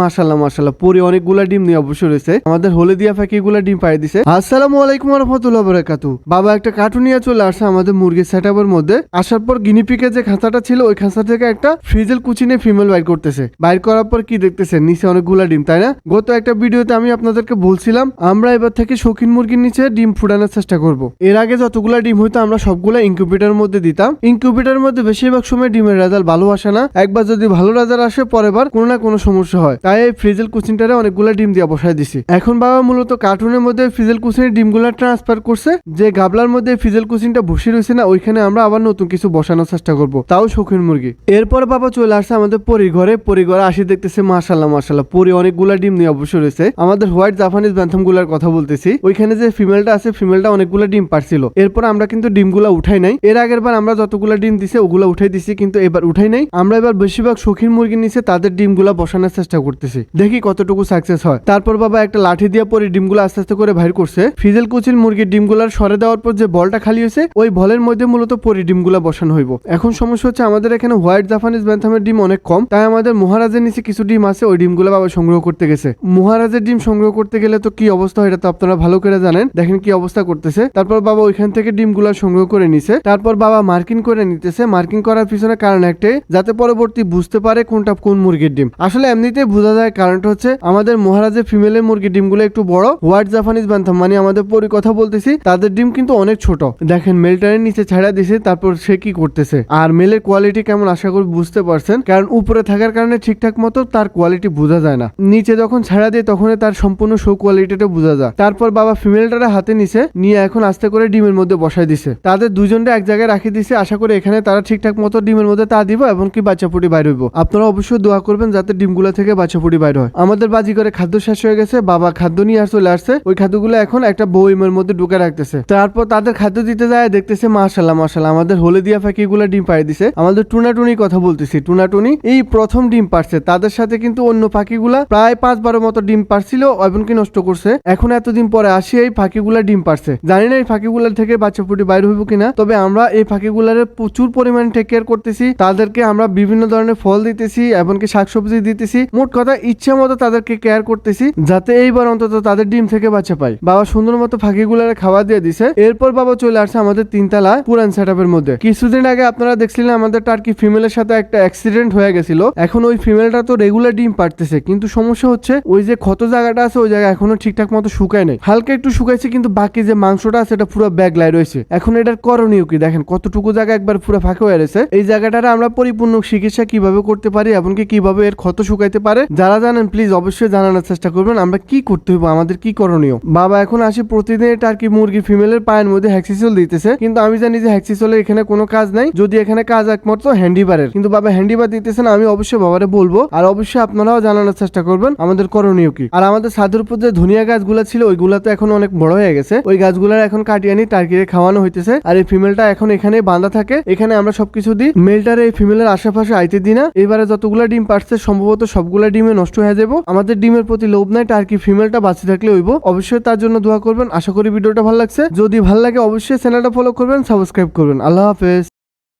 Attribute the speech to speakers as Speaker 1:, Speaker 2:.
Speaker 1: মাশাল্লাহ মাশাল্লাহ পরে অনেকগুলা ডিম নিয়ে অবশ্য রয়েছে। আমাদের হলে দিয়া ফাঁকি গুলা ডিম পাই দিছে। আসসালামু আলাইকুম রহমতুল্লাহ বরাকাতু বাবা একটা কার্টুন নিয়ে চলে আসছে আমাদের মুরগির সেট মধ্যে। আসার পর গিনিপিকে যে খাঁচাটা ছিল, ওই খাঁচা থেকে একটা ফ্রিজেল কুচিনে ফিমেল বাইর করতেছে। বাইর করার পর কি দেখতেছে নিচে অনেকগুলা ডিম, তাই না? গত একটা ভিডিওতে আমি আপনাদেরকে বলছিলাম, আমরা এবার থেকে শৌখিন মুরগির নিচে ডিম ফুটানোর চেষ্টা করব। এর আগে যতগুলা ডিম হইতো, আমরা সবগুলা ইনকিউবেটার মধ্যে দিতাম। ইনকিউবেটারের মধ্যে বেশিরভাগ সময় ডিমের রেজাল্ট ভালো আসে না। একবার যদি ভালো রেজাল্ট আসে, পরের বার কোনো না কোনো সমস্যা হয়। তাই এই ফ্রিজেল কুচিনটারে অনেকগুলো ডিম দিয়ে বসায় দিছি। এখন বাবা মূলত কার্টুনের মধ্যে ফ্রিজেল কুচিনের ডিমগুলো ট্রান্সফার করছে। যে গাবলার মধ্যে ফ্রিজেল কুচিনটা বসে রয়েছে না, ওইখানে আমরা আবার নতুন কিছু বসানোর চেষ্টা করব। তাও শৌখিন মুরগি। এরপর বাবা চলে আসছে আমাদের পরির ঘরে। পরি ঘরে আসি দেখতেছে মাশাল্লাহ মাশাল্লাহ পরি অনেকগুলা ডিম নিয়ে অবশ্য রয়েছে। আমাদের হোয়াইট জাপানিজ ব্যান্থামগুলার কথা বলতেছি। ওইখানে যে ফিমেলটা আছে, ফিমেলটা অনেকগুলো ডিম পারছিল। এরপর আমরা কিন্তু ডিমগুলা উঠাই নাই। এর আগের বার আমরা যতগুলো ডিম দিছে, ওগুলো উঠাই দিছি, কিন্তু এবার উঠাই নাই। আমরা এবার বেশিরভাগ শৌখিন মুরগি নিচে তাদের ডিমগুলা বসানোর চেষ্টা করতেছি। দেখি কতটুকু সাকসেস হয়। তারপর বাবা একটা লাঠি দিয়ে পরে ডিমগুলো আস্তে আস্তে করে বাইর করছে। ফিজেল কুচিল মুরগির ডিমগুলার সরে দেওয়ার পর যে বলটা খালি হয়েছে, ওই বলের মধ্যে মূলত পরি ডিমগুলা বসানো হইব। এখন সমস্যা হচ্ছে আমাদের এখানে হোয়াইট জাপানিজ ব্যান্থামের ডিম অনেক কম, তাই আমাদের মহারাজের নিচে কিছু ডিম আছে, ওই ডিমগুলো বাবা সংগ্রহ করতে গেছে। মহারাজের ডিম সংগ্রহ করতে গেলে তো কি অবস্থা হয় এটা তো আপনারা ভালো করে জানেন। দেখেন কি অবস্থা করতেছে। তারপর বাবা ওইখান থেকে ডিমগুলা সংগ্রহ করে নিছে। তারপর বাবা মার্কিং করে নিতেছে। মার্কিং করার পিছনে কারণ একটাই, যাতে পরবর্তী বুঝতে পারে কোনটা কোন মুরগির ডিম। আসলে এমনিতেই বোঝা যায় কারণটা হচ্ছে আমাদের মহারাজের ফিমেলের মুরগির ডিমগুলো একটু বড় হোয়াইট জাপানিজ বান্থাম মানে আমাদের পরি কথা বলতেছি, তাদের ডিম কিন্তু অনেক ছোট। দেখেন মেলটারের নিচে ছাড়া দিছে, তারপর সে কি করতেছে? আর মেলের কোয়ালিটি কেমন আশা করি বুঝতে পারছেন, কারণ উপরে থাকার কারণে ঠিকঠাক মতো তার কোয়ালিটি বোঝা যায় না। নিচে যখন ছাড়া দিয়ে তখন তার সম্পূর্ণ শো কোয়ালিটিটা বোঝা যায়। তারপর বাবা ফিমেলটারে হাতে নিছে, নিয়ে এখন আস্তে করে ডিমের মধ্যে বসাই দিছে। তাদের দুজনটা এক জায়গায় রাখি দিছে, আশা করি এখানে তারা ঠিকঠাক মতো ডিমের মধ্যে তা দিব এবং কি বাচ্চা ফুটি বাইর হইব। আপনারা অবশ্যই দোয়া করবেন যাতে ডিমগুলো থেকে বাচ্চা ফুটি বাইর হয়। আমাদের বাজি করে খাদ্য শেষ হয়ে গেছে, বাবা খাদ্য নিয়ে আসছে। ওই খাদ্যগুলো এখন একটা বইমের মধ্যে ঢুকে রাখতেছে। তারপর তাদের খাদ্য দিতে যায়, দেখতেছে আমাদের হলে দিয়া ডিম দিছে। আমাদের টুনাটুনি কথা বলতেছি, টুনাটুনি এই প্রথম ডিম পারছে তাদের সাথে কিন্তু অন্য প্রায় পাঁচ বারো মতো ডিম পারছিল নষ্ট করছে। এখন এতদিন পরে আসি এই ফাঁকিগুলা ডিম পারছে জানি না এই ফাঁকিগুলার থেকে বাচ্চা ফুটি বাইর হইব কিনা, তবে আমরা এই ফাঁকিগুলার প্রচুর পরিমাণে টেক কেয়ার করতেছি। তাদেরকে আমরা বিভিন্ন ধরনের ফল দিতেছি এমনকি শাকসবজি দিতেছি। মোট কথা ইচ্ছা মতো তাদেরকে কেয়ার করতেছি, যাতে এইবার অন্তত তাদের ডিম থেকে বাচ্চা পাই। বাবা সুন্দর মতো ফাঁকি ফাঁকিগুলার খাওয়া দিয়ে দিছে। এরপর বাবা চলে আসছে আমাদের তিনতলা পুরান সেট মধ্যে। কিছুদিন আগে আপনারা দেখছিলেন আমাদের টার্কি ফিমেলের সাথে একটা অ্যাক্সিডেন্ট হয়ে গেছিল। এখন ওই ফিমেলটা তো রেগুলার ডিম পারতেছে কিন্তু সমস্যা হচ্ছে, ওই যে ক্ষত জায়গাটা আছে, ওই জায়গা এখনও ঠিকঠাক মতো শুকায় নাই। হালকা একটু শুকাইছে, কিন্তু বাকি যে মাংসটা আছে, এটা পুরো ব্যাগ লাই রয়েছে। এখন এটার করণীয় কি? দেখেন, কতটুকু জায়গা একবার পুরো ফাঁকা হয়ে রয়েছে। এই জায়গাটারে আমরা পরিপূর্ণ চিকিৎসা কীভাবে করতে পারি, এমনকি কীভাবে এর ক্ষত শুকাইতে পারে যারা জানেন প্লিজ অবশ্যই জানানোর চেষ্টা করবেন, আমরা কি করতে হইব, আমাদের কি করণীয়। বাবা এখন আসি প্রতিদিন টার্কি মুরগি ফিমেলের পায়ের মধ্যে হ্যাক্সিসল দিতেছে, কিন্তু আমি জানি যে হ্যাক্সিসলের এখানে কোনো কাজ নাই। যদি এখানে কাজ একমাত্র হ্যান্ডিবারের কিন্তু বাবা হ্যান্ডিবার দিতেছে না, আমি অবশ্যই বাবারে বলব, আর অবশ্যই আপনারাও জানানোর চেষ্টা করবেন, আমাদের করণীয় কি। আর আমাদের সাধুর উপর যে ধনিয়া গাছগুলো ছিল, ওইগুলা তো এখন অনেক বড় হয়ে গেছে। ওই গাছগুলার এখন কাটিয়ে আনি টার্কিরে খাওয়ানো হইতেছে, আর এই ফিমেলটা এখন এখানে বাঁধা থাকে। এখানে আমরা সবকিছু দিই। মেলটার এই ফিমেলের আশেপাশে আইতে দিই না। এবারে যতগুলা ডিম পারছে সম্ভবত সবগুলা ডিমে নষ্ট হয়ে যাব আমাদের ডিমের প্রতি লোভ নাই, টার্কি ফিমেলটা বাঁচে থাকলে হইব। অবশ্যই তার জন্য দোয়া করবেন। আশা করি ভিডিওটা ভালো লাগছে। যদি ভালো লাগে, অবশ্যই চ্যানেলটা ফলো করবেন সাবস্ক্রাইব করবেন। আল্লাহ হাফেজ।